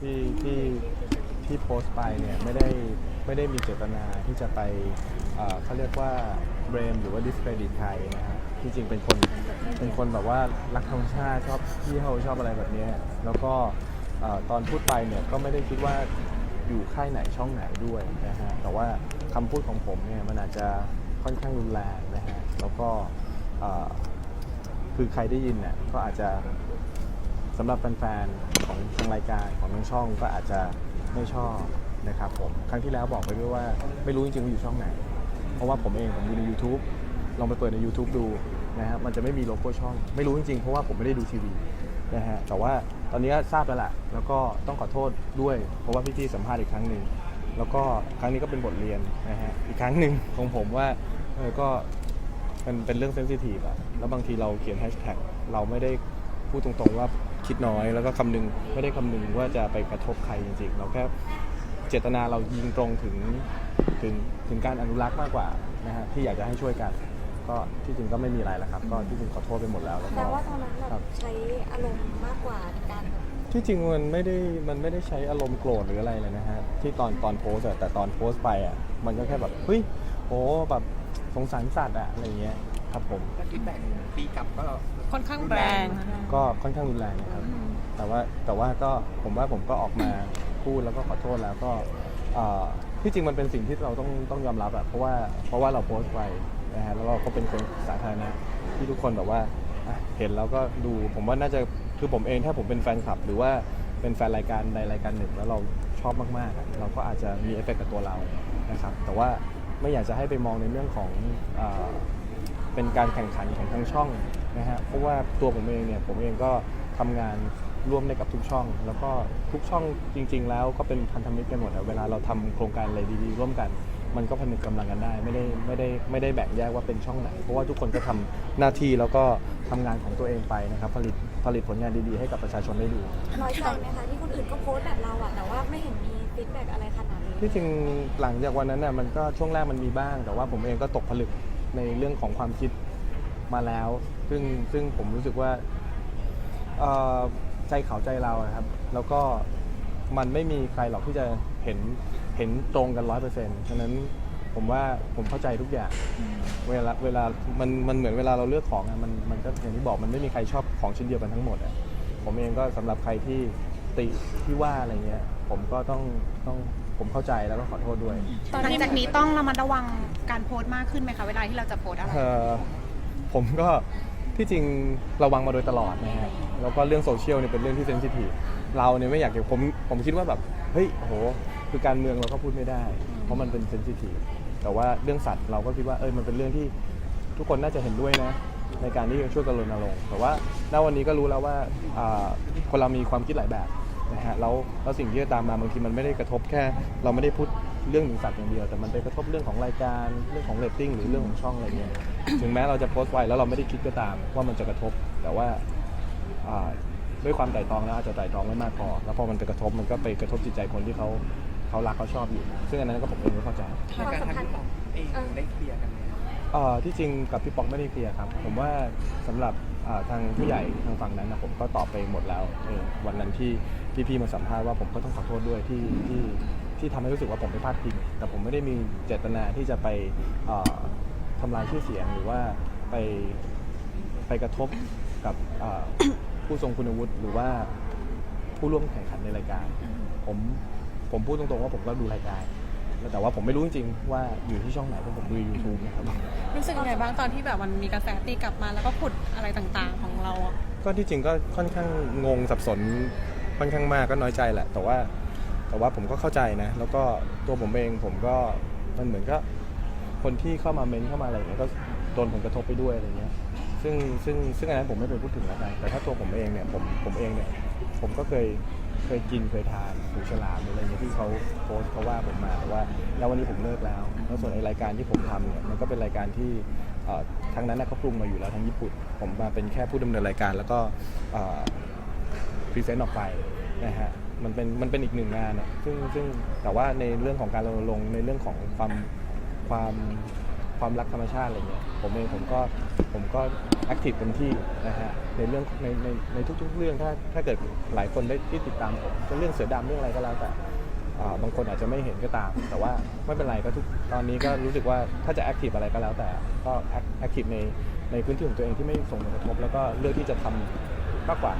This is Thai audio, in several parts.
ที่ที่ที่โพสต์ไปเนี่ยไม่ได้ไม่ได้มีเจตนาที่จะไปเอ่อเขาเรียกว่าเบรมหรือว่า discredit ใครนะฮะที่จริงเป็นคนเป็นคนแบบว่ารักธรรมชาติชอบเที่ยวชอบอะไรแบบเนี้ยแล้วก็เอ่อตอนพูดไปเนี่ยก็ไม่ได้คิดว่าอยู่ค่ายไหนช่องไหนด้วยนะฮะแต่ว่าคำพูดของผมเนี่ยมันอาจจะค่อนข้างรุนแรงนะฮะแล้วก็เอ่อ คือใครได้ยินเนี่ยก็อาจจะ สำหรับแฟนๆของทางรายการของทางช่องก็อาจจะไม่ชอบนะครับผมครั้งที่แล้วบอกไปด้วยว่าไม่รู้จริงๆว่าอยู่ช่องไหน เพราะว่าผมเองผมดูใน YouTube ลองไปเปิดใน YouTube ดูนะฮะมันจะไม่มีโลโก้ช่อง ไม่รู้จริงๆเพราะว่าผมไม่ได้ดูทีวีนะฮะแต่ว่าตอนนี้ทราบแล้วแหละแล้วก็ต้องขอโทษด้วย เพราะว่าพี่ๆสัมภาษณ์อีกครั้งหนึ่งแล้วก็ครั้งนี้ก็เป็นบทเรียนนะฮะอีกครั้งหนึ่งของผมว่าเออก็มันเป็นเรื่องเซนซิทีฟอะแล้วบางทีเราเขียนแฮชแท็กเราไม่ได้พูดตรงๆว่า คิดน้อย แล้วก็คำนึงไม่ได้คำนึงว่าจะไปกระทบใครจริงๆ เราแค่เจตนาเรายิงตรงถึงถึงถึงการอนุรักษ์มากกว่านะฮะที่อยากจะให้ช่วยกัน ก็ที่จริงก็ไม่มีอะไรแล้วครับ ก็ที่จริงขอโทษไปหมดแล้วแล้วแต่ก็ว่าตอนนั้นแบครับบใช้อารมณ์มากกว่าในการแบบที่จริงมันไม่ได้มันไม่ได้ใช้อารมณ์โกรธหรืออะไรเลยนะฮะที่ตอนตอนโพสต์อะแต่ตอนโพสต์ไปอะมันก็แค่แบบเฮ้ยโหแบบสงสารสัตว์อะอะไรเงี้ย ครับผม แล้วฟีดแบ็กตีกลับก็ค่อนข้างแรงก็ค่อนข้างรุนแรงนะครับ แต่ว่าแต่ว่าก็ผมว่าผมก็ออกมาพูดแล้วก็ขอโทษแล้วก็เอ่อที่จริงมันเป็นสิ่งที่เราต้องต้องยอมรับอะเพราะว่าเพราะว่าเราโพสต์ไปนะฮะแล้วเราก็เป็นคนสาธารณะที่ทุกคนแบบว่าอะเห็นแล้วก็ดูผมว่าน่าจะคือผมเองถ้าผมเป็นแฟนคลับ หรือว่าเป็นแฟนรายการใดรายการหนึ่ง แล้วเราชอบมากๆอะเราก็อาจจะมีเอฟเฟกต์กับตัวเรานะครับแต่ว่าไม่อยากจะให้ไปมองในเรื่องของเอ่อ เป็นการแข่งขันของทั้งช่องนะฮะเพราะว่าตัวผมเองเนี่ยผมเองก็ทำงานร่วมได้กับทุกช่อง แล้วก็ทุกช่องจริง ๆ แล้วก็เป็นพันธมิตรกันหมดอะเวลาเราทำโครงการอะไรดีๆ ร่วมกัน มันก็ผนึกกำลังกันได้ไม่ได้ไม่ได้ไม่ได้แบ่งแยกว่าเป็นช่องไหน เพราะว่าทุกคนก็ทำหน้าที่แล้วก็ทำงานของตัวเองไปนะครับผลิตผลิตผลงานดีๆ ให้กับประชาชนได้ดู น้อยใจไหมคะที่คนอื่นก็โพสต์แบบเราอะแต่ว่าไม่เห็นมีฟีดแบ็กอะไรขนาดนี้ที่จริงหลังจากวันนั้นน่ะมันก็ช่วงแรกมันมีบ้าง แต่ว่าผมเองก็ตกผลึก ในเรื่องของความคิดมาแล้ว ซึ่งซึ่งผมรู้สึกว่าเอ่อใจเขาใจเราอะครับ แล้วก็มันไม่มีใครหรอกที่จะเห็นเห็นตรงกันร้อยเปอร์เซ็นต์ฉะนั้นผมว่าผมเข้าใจทุกอย่าง เวลาเวลามันมันเหมือนเวลาเราเลือกของอะมันมันก็อย่างที่บอกมันไม่มีใครชอบของชิ้นเดียวกันทั้งหมดอะผมเองก็สำหรับใครที่ติที่ว่าอะไรเงี้ย ผมก็ต้องต้องผมเข้าใจแล้วก็ขอโทษด้วยหลังจากนี้ต้องระมัดระวัง การโพสต์มากขึ้นไหมคะเวลาที่เราจะโพสต์อะไร เอ่อผมก็ที่จริงระวังมาโดยตลอดนะฮะแล้วก็เรื่องโซเชียลเนี่ยเป็นเรื่องที่เซนซิทีฟเราเนี่ยไม่อยากจะผมผมคิดว่าแบบเฮ้ยโหคือการเมืองเราก็พูดไม่ได้ เพราะมันเป็นเซนซิทีฟแต่ว่าเรื่องสัตว์เราก็คิดว่าเออมันเป็นเรื่องที่ทุกคนน่าจะเห็นด้วยนะ ในการที่จะช่วยกันรณรงค์แต่ว่าณวันนี้ก็รู้แล้วว่าอ่าคนเรามีความคิดหลายแบบนะฮะแล้วแล้วสิ่งที่จะตามมาบางทีมันไม่ได้กระทบแค่ เราไม่ได้พูด เรื่องถึงสัตว์อย่างเดียวแต่มันไปกระทบเรื่องของรายการเรื่องของเรตติ้งหรือเรื่องของช่องอะไรเงี้ยถึงแม้เราจะโพสต์ไว้แล้วเราไม่ได้คิดก็ตามว่ามันจะกระทบ แต่ว่าอ่าด้วยความไต่ตรองแล้วอาจจะไต่ตรองไม่มากพอ แล้วพอมันไปกระทบมันก็ไปกระทบจิตใจคนที่เขาเขารักเขาชอบอยู่ ซึ่งอันนั้นก็ผมเองไม่เข้าใจทางการทางที่บอกเองได้เคลียร์กันไหมเอ่อที่จริงกับพี่ป๊อกไม่ได้เคลียร์ครับ ผมว่าสำหรับอ่าทางผู้ใหญ่ทางฝั่งนั้นนะผมก็ตอบไปหมดแล้วเออวันนั้นที่ที่พี่มาสัมภาษณ์ว่าผมก็ต้องขอโทษด้วยที่ที่ ที่ทำให้รู้สึกว่าผมไปพลาดพิงแต่ผมไม่ได้มีเจตนาที่จะไปเอ่อทำลายชื่อเสียงหรือว่าไปไปกระทบกับเอ่อ ผู้ทรงคุณวุฒิหรือว่าผู้ร่วมแข่งขันในรายการ ผมผมพูดตรงๆว่าผมก็ดูรายการแล้วแต่ว่าผมไม่รู้จริงๆว่าอยู่ที่ช่องไหนเพราะผมดู YouTube นะครับ รู้สึกยังไงบ้างตอนที่แบบมันมีกระแสตีกลับมาแล้วก็ขุดอะไรต่างๆของเราอะก็ที่จริงก็ค่อนข้างงงสับสนค่อนข้างมากก็น้อยใจแหละ แต่ว่า แต่ว่าผมก็เข้าใจนะ แล้วก็ตัวผมเองผมก็มันเหมือนก็คนที่เข้ามาเมนเข้ามาอะไรอย่างเงี้ยก็โดนผลกระทบไปด้วยอะไรเงี้ย ซึ่งซึ่งซึ่งอันนั้นผมไม่ไปพูดถึงแล้วกันแต่ถ้าตัวผมเองเนี่ยผมผมเองเนี่ยผมก็เคยเคยกินเคยทานหูฉลามหรืออะไรเงี้ยที่เขาโพสต์เขาว่าผมมาว่า แล้ววันนี้ผมเลิกแล้วแล้วส่วนไอรายการที่ผมทำเนี่ยมันก็เป็นรายการที่เอ่อทางนั้นนะเขาปรุงมาอยู่แล้วทางญี่ปุ่น ผมมาเป็นแค่ผู้ดำเนินรายการแล้วก็พรีเซนต์ออกไป นะฮะมันเป็นมันเป็นอีกหนึ่งงานอะซึ่งซึ่งแต่ว่าในเรื่องของการรณรงค์ในเรื่องของความความความรักธรรมชาติอะไรเงี้ยผมเองผมก็ผมก็แอคทีฟเต็มที่นะฮะในเรื่องในในในทุกๆเรื่องถ้าถ้าเกิดหลายคนได้ที่ติดตามผมจะเรื่องเสือดำเรื่องอะไรก็แล้วแต่อ่าบางคนอาจจะไม่เห็นก็ตาม แต่ว่าไม่เป็นไรก็ทุกตอนนี้ก็รู้สึกว่าถ้าจะแอคทีฟอะไรก็แล้วแต่ก็แอคทีฟในในพื้นที่ของตัวเองที่ไม่ส่งผลกระทบ แล้วก็เลือกที่จะทำมากกว่า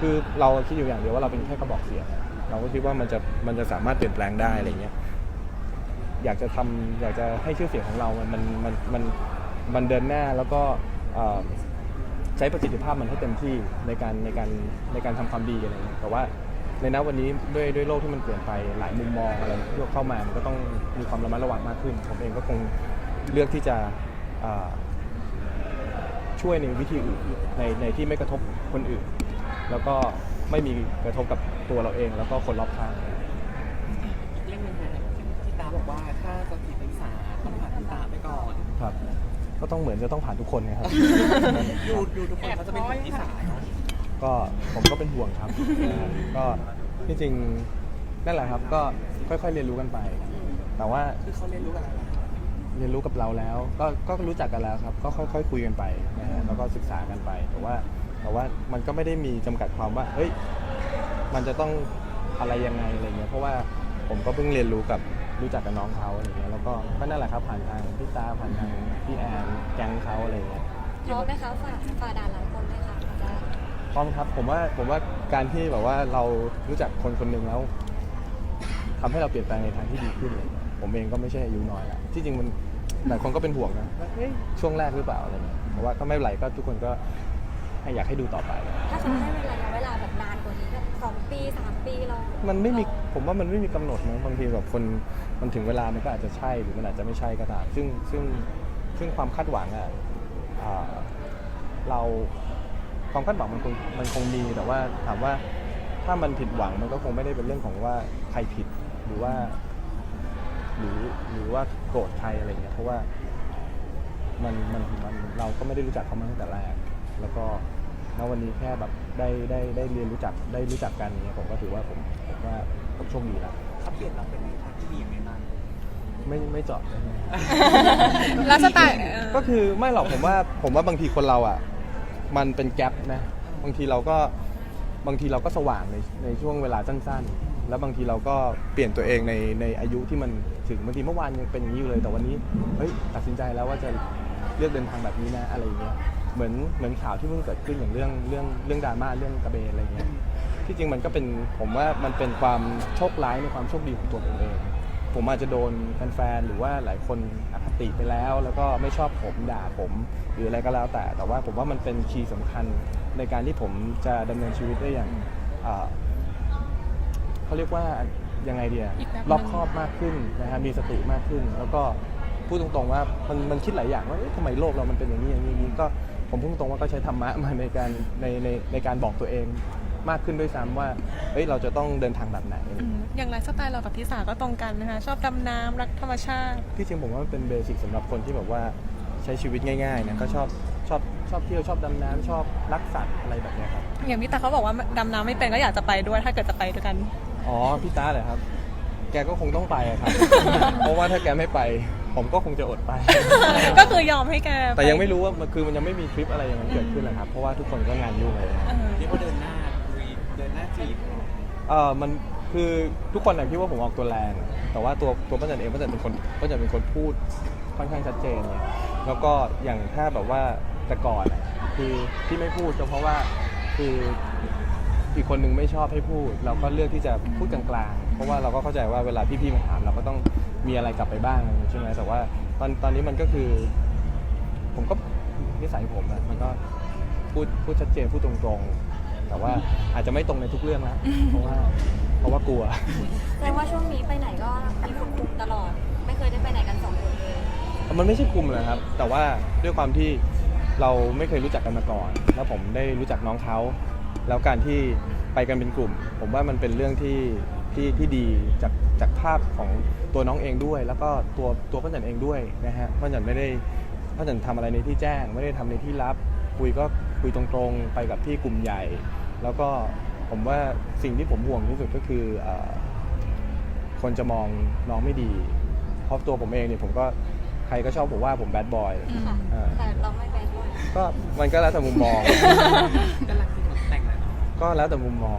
คือเราคิดอยู่อย่างเดียวว่าเราเป็นแค่กระบอกเสียงเราก็คิดว่ามันจะมันจะสามารถเปลี่ยนแปลงได้อะไรเงี้ยอยากจะทำอยากจะให้ชื่อเสียงของเรามันมันมันมันมันเดินหน้าแล้วก็ใช้ประสิทธิภาพมันให้เต็มที่ในการในการในการทำความดีอะไรเงี้ยแต่ว่าในณวันนี้ด้วยด้วยโลกที่มันเปลี่ยนไปหลายมุมมองอะไรที่เข้ามามันก็ต้องมีความระมัดระวังมากขึ้น ผมเองก็คงเลือกที่จะช่วยในวิธีอื่นในในที่ไม่กระทบคนอื่น แล้วก็ไม่มีกระทบกับตัวเราเอง แล้วก็คนรอบข้างอีกเรื่องหนึงค่ะที่ตาบอกว่าถ้าจะจีบนักศึกษาต้องผ่านพี่ตาไปก่อน ครับ ก็ต้องเหมือนจะต้องผ่านทุกคนนะครับ ดูดูทุกคนเขาจะเป็นคนที่สายเนาะก็ผมก็เป็นห่วงครับนะฮะก็ที่จริงนั่นแหละครับ ก็ค่อยๆเรียนรู้กันไป แต่ว่าคือเขาเรียนรู้กับเราแล้วเรียนรู้กับเราแล้ว ก็ก็รู้จักกันแล้วครับ ก็ค่อยๆคุยกันไปนะฮะแล้วก็ศึกษากันไป แต่ว่า แต่ว่ามันก็ไม่ได้มีจำกัดความว่าเฮ้ยมันจะต้องอะไรยังไงอะไรเงี้ยเพราะว่าผมก็เพิ่งเรียนรู้กับรู้จักกับน้องเขาอะไรเงี้ยแล้วก็ก็นั่นแหละครับผ่านทางพี่ตาผ่านทางพี่แอนแก๊งเขาอะไรเงี้ยพร้อมไหมคะฝ่าฝ่าด่านหลายคนไหมคะอาจารย์พร้อมครับผมว่าผมว่าการที่แบบว่าเรารู้จักคนคนหนึ่งแล้วทำให้เราเปลี่ยนแปลงในทางที่ดีขึ้นเลยผมเองก็ไม่ใช่อายุน้อยละที่จริงมันหลายคนก็เป็นห่วงนะว่าเอ๊ะช่วงแรกหรือเปล่าอะไรเงี้ยแต่ว่าก็ไม่เป็นไรก็ทุกคนก็ ให้อยากให้ดูต่อไป ถ้าเขาให้เวลาเวลาแบบนานกว่านี้แบบสองปีสามปีเรามันไม่มีผมว่ามันไม่มีกำหนดนะบางทีแบบคนมันถึงเวลามันก็อาจจะใช่หรือมันอาจจะไม่ใช่ก็ตามซึ่งซึ่งซึ่งความคาดหวังอะอ่าเราความคาดหวังมันคงมันคงมีแต่ว่าถามว่าถ้ามันผิดหวังมันก็คงไม่ได้เป็นเรื่องของว่าใครผิดหรือว่า หรือหรือว่าโกรธใครอะไรเงี้ยเพราะว่ามันมันมันเราก็ไม่ได้รู้จักเขามาตั้งแต่แรก แล้วก็ ณวันนี้แค่แบบได้ได้ได้เรียนรู้จักได้รู้จักกันเนี้ยผมก็ถือว่าผมผมว่าผมโชคดีแล้วเขาเปลี่ยนเราเป็นทางที่ดียังไงบ้าง ไม่ไม่เจาะใช่ไหมแล้วสไตล์เออ ก็คือไม่หรอกผมว่าผมว่าบางทีคนเราอะ มันเป็นแกลบนะบางทีเราก็บางทีเราก็สว่างในในช่วงเวลาสั้นๆ แล้วบางทีเราก็เปลี่ยนตัวเองในในอายุที่มันถึงบางทีเมื่อวานยังเป็นอย่างนี้อยู่เลยแต่วันนี้เฮ้ยตัดสินใจแล้วว่าจะเลือกเดินทางแบบนี้นะอะไรอย่างเงี้ย เหมือนเหมือนข่าวที่เพิ่งเกิดขึ้นอย่างเรื่องเรื่องเรื่องดราม่าเรื่องกระเบนอะไรเงี้ยที่จริงมันก็เป็นผมว่ามันเป็นความโชคร้ายในความโชคดีของตัวผมเองผมอาจจะโดนแฟนๆหรือว่าหลายคนอคติไปแล้ว แล้วก็ไม่ชอบผมด่าผมหรืออะไรก็แล้วแต่ แต่ว่าผมว่ามันเป็นคีย์สำคัญในการที่ผมจะดำเนินชีวิตได้อย่างอ่าเขาเรียกว่ายังไงเดียอีกแบบหนึ่งรอบคอบมากขึ้นนะฮะมีสติมากขึ้น แล้วก็พูดตรงๆว่ามันมันคิดหลายอย่างว่าเอ๊ะทำไมโลกเรามันเป็นอย่างนี้อย่างนี้อย่างนี้ก็ ผมพูดตรงๆว่าก็ใช้ธรรมะมาในการในในในการบอกตัวเองมากขึ้นด้วยซ้ำว่าเฮ้ยเราจะต้องเดินทางแบบไหน อืมอย่างไลฟ์สไตล์เรากับทิสาก็ตรงกันนะคะชอบดำน้ำรักธรรมชาติ ที่จริงผมว่ามันเป็นเบสิกสำหรับคนที่แบบว่าใช้ชีวิตง่ายๆนะก็ชอบชอบชอบเที่ยวชอบดำน้ำชอบรักสัตว์อะไรแบบเนี้ยครับ อย่างพี่ตาเขาบอกว่าดำน้ำไม่เป็นก็อยากจะไปด้วยถ้าเกิดจะไปด้วยกัน อ๋อพี่ตาเหรอครับ แกก็คงต้องไปอะครับ เพราะว่าถ้าแกไม่ไป ผมก็คงจะอดไป ก็คือยอมให้แกแต่ยังไม่รู้ว่ามันคือมันยังไม่มีทริปอะไรอย่างนั้นเกิดขึ้นเลยครับเพราะว่าทุกคนก็งานยุ่งเลยเออเรียกว่าเดินหน้าลุยเดินหน้าจีบเออมันคือทุกคนนะคิดว่าผมออกตัวแรง แต่ว่าตัวตัวป้าจันเองป้าจันเป็นคนป้าจันเป็นคนพูดค่อนข้างชัดเจนเนี่ยแล้วก็อย่างถ้าแบบว่าแต่ก่อนอะคือที่ไม่พูดก็เพราะว่าคืออีกคนหนึ่งไม่ชอบให้พูด เราก็เลือกที่จะพูดกลางๆ เพราะว่าเราก็เข้าใจว่าเวลาพี่ๆมาถามเราก็ต้อง มีอะไรกลับไปบ้างใช่ไหมแต่ว่าตอนตอนนี้มันก็คือ ผมก็นิสัยผมอะมันก็พูดพูดชัดเจนพูดตรงๆ แต่ว่าอาจจะไม่ตรงในทุกเรื่องนะเพราะว่าเพราะว่ากลัว แสดงว่าช่วงนี้ไปไหนก็มีคนคุมตลอด ไม่เคยได้ไปไหนกันสองคนเลย มันไม่ใช่คุมเลยครับ แต่ว่าด้วยความที่เราไม่เคยรู้จักกันมาก่อน แล้วผมได้รู้จักน้องเขา แล้วการที่ไปกันเป็นกลุ่ม ผมว่ามันเป็นเรื่องที่ ที่ที่ดีจากจากภาพของตัวน้องเองด้วย แล้วก็ตัวตัวป้าจันเองด้วยนะฮะป้าจันไม่ได้ป้าจันทำอะไรในที่แจ้ง ไม่ได้ทำในที่ลับ คุยก็คุยตรงๆไปกับที่กลุ่มใหญ่ แล้วก็ผมว่าสิ่งที่ผมห่วงที่สุดก็คือเออคนจะมองน้องไม่ดีเพราะตัวผมเองเนี่ยผมก็ใครก็ชอบผมว่าผมแบดบอยอืมค่ะเออแต่เราไม่แบดบอยก็มันก็แล้วแต่มุมมอง ก็รักจริงเหมือนแต่งแล้วเนาะก็แล้วแต่มุมมอง